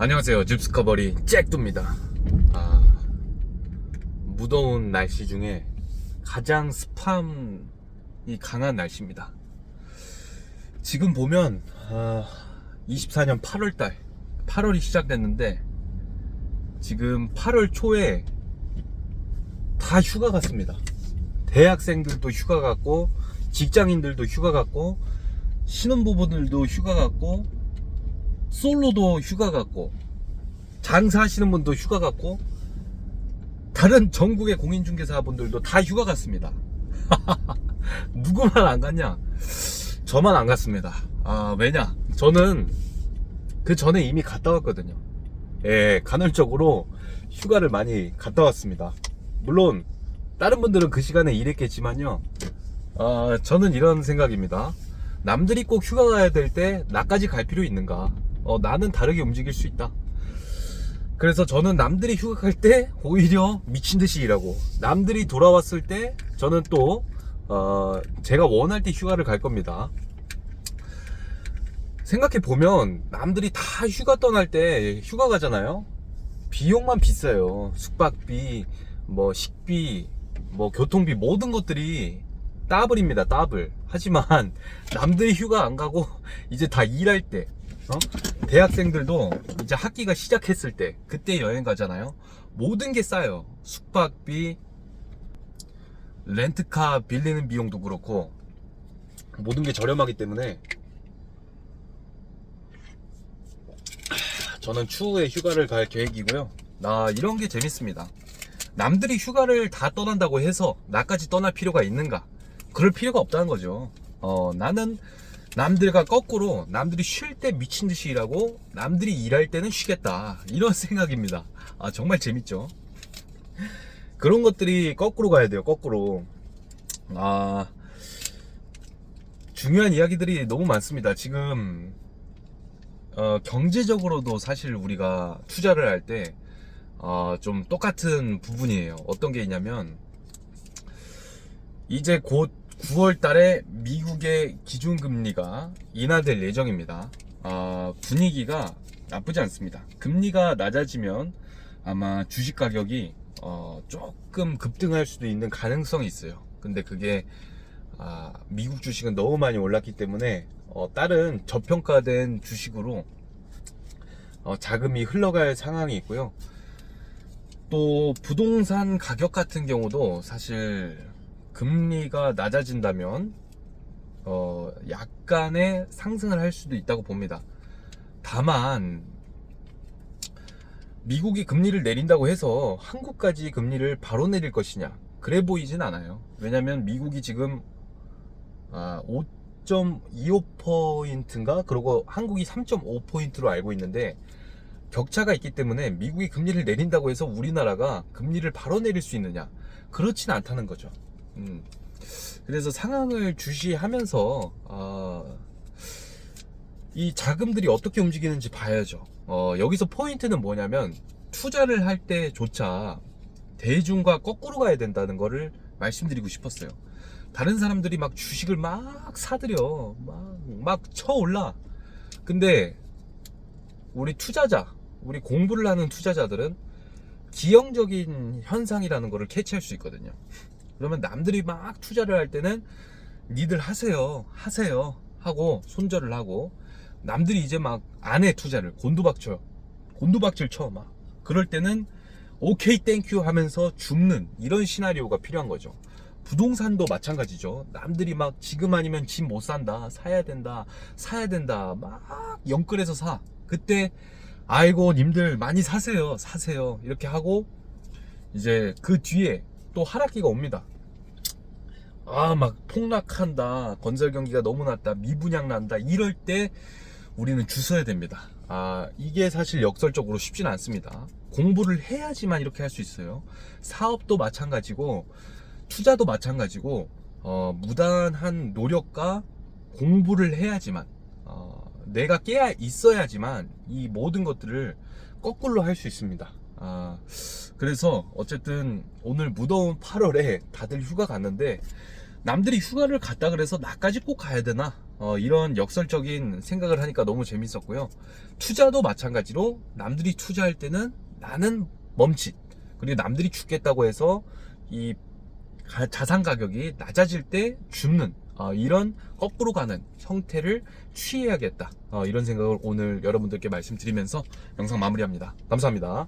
안녕하세요. 집스커버리 잭두입니다. 아, 무더운 날씨 중에 가장 스팜이 강한 날씨입니다. 지금 보면 아, 24년 8월달 8월이 시작됐는데 지금 8월 초에 다 휴가 갔습니다. 대학생들도 휴가 갔고 직장인들도 휴가 갔고 신혼부부들도 휴가 갔고 솔로도 휴가 갔고 장사하시는 분도 휴가 갔고 다른 전국의 공인중개사분들도 다 휴가 갔습니다. 누구만 안 갔냐? 저만 안 갔습니다. 아 왜냐? 저는 그 전에 이미 갔다 왔거든요. 예, 간헐적으로 휴가를 많이 갔다 왔습니다. 물론 다른 분들은 그 시간에 일했겠지만요. 아, 저는 이런 생각입니다. 남들이 꼭 휴가 가야 될 때 나까지 갈 필요 있는가? 어, 나는 다르게 움직일 수 있다. 그래서 저는 남들이 휴가 갈 때 오히려 미친 듯이 일하고 남들이 돌아왔을 때 저는 또 어, 제가 원할 때 휴가를 갈 겁니다. 생각해 보면 남들이 다 휴가 떠날 때 휴가 가잖아요. 비용만 비싸요. 숙박비, 뭐 식비, 뭐 교통비 모든 것들이 따블입니다. 따블. 하지만 남들이 휴가 안 가고 이제 다 일할 때 어? 대학생들도 이제 학기가 시작했을 때 그때 여행 가잖아요. 모든 게 싸요. 숙박비, 렌트카 빌리는 비용도 그렇고 모든 게 저렴하기 때문에 저는 추후에 휴가를 갈 계획이고요. 나 이런 게 재밌습니다. 남들이 휴가를 다 떠난다고 해서 나까지 떠날 필요가 있는가? 그럴 필요가 없다는 거죠. 어, 나는 남들과 거꾸로 남들이 쉴 때 미친 듯이 일하고 남들이 일할 때는 쉬겠다. 이런 생각입니다. 아, 정말 재밌죠? 그런 것들이 거꾸로 가야 돼요, 거꾸로. 아, 중요한 이야기들이 너무 많습니다. 지금, 어, 경제적으로도 사실 우리가 투자를 할 때, 어, 좀 똑같은 부분이에요. 어떤 게 있냐면, 이제 곧 9월 달에 미국의 기준금리가 인하될 예정입니다. 아, 분위기가 나쁘지 않습니다. 금리가 낮아지면 아마 주식 가격이 어, 조금 급등할 수도 있는 가능성이 있어요. 근데 그게 아, 미국 주식은 너무 많이 올랐기 때문에 어, 다른 저평가된 주식으로 어, 자금이 흘러갈 상황이 있고요. 또 부동산 가격 같은 경우도 사실 금리가 낮아진다면 어, 약간의 상승을 할 수도 있다고 봅니다. 다만 미국이 금리를 내린다고 해서 한국까지 금리를 바로 내릴 것이냐 그래 보이진 않아요. 왜냐하면 미국이 지금 아, 5.25포인트인가 그리고 한국이 3.5포인트로 알고 있는데 격차가 있기 때문에 미국이 금리를 내린다고 해서 우리나라가 금리를 바로 내릴 수 있느냐 그렇진 않다는 거죠. 음. 그래서 상황을 주시하면서 어, 이 자금들이 어떻게 움직이는지 봐야죠. 어, 여기서 포인트는 뭐냐면 투자를 할 때조차 대중과 거꾸로 가야 된다는 거를 말씀드리고 싶었어요. 다른 사람들이 막 주식을 막 사들여 막, 막 쳐올라. 근데 우리 투자자, 우리 공부를 하는 투자자들은 기형적인 현상이라는 거를 캐치할 수 있거든요. 그러면 남들이 막 투자를 할 때는 니들 하세요 하세요 하고 손절을 하고 남들이 이제 막 안해 투자를 곤두박질 곤두박질 쳐 막. 그럴 때는 오케이 땡큐 하면서 죽는 이런 시나리오가 필요한 거죠. 부동산도 마찬가지죠. 남들이 막 지금 아니면 집 못 산다 사야 된다 사야 된다 막 영끌해서 사. 그때 아이고 님들 많이 사세요 사세요. 이렇게 하고 이제 그 뒤에 또 하락기가 옵니다. 아, 막 폭락한다. 건설 경기가 너무 낮다. 미분양 난다. 이럴 때 우리는 주서야 됩니다. 아, 이게 사실 역설적으로 쉽진 않습니다. 공부를 해야지만 이렇게 할 수 있어요. 사업도 마찬가지고, 투자도 마찬가지고, 어, 무단한 노력과 공부를 해야지만, 어, 내가 깨어 있어야지만 이 모든 것들을 거꾸로 할 수 있습니다. 아, 그래서 어쨌든 오늘 무더운 8월에 다들 휴가 갔는데 남들이 휴가를 갔다 그래서 나까지 꼭 가야 되나? 어, 이런 역설적인 생각을 하니까 너무 재밌었고요. 투자도 마찬가지로 남들이 투자할 때는 나는 멈칫. 그리고 남들이 죽겠다고 해서 이 가- 자산 가격이 낮아질 때 죽는 어, 이런 거꾸로 가는 형태를 취해야겠다. 어, 이런 생각을 오늘 여러분들께 말씀드리면서 영상 마무리합니다. 감사합니다.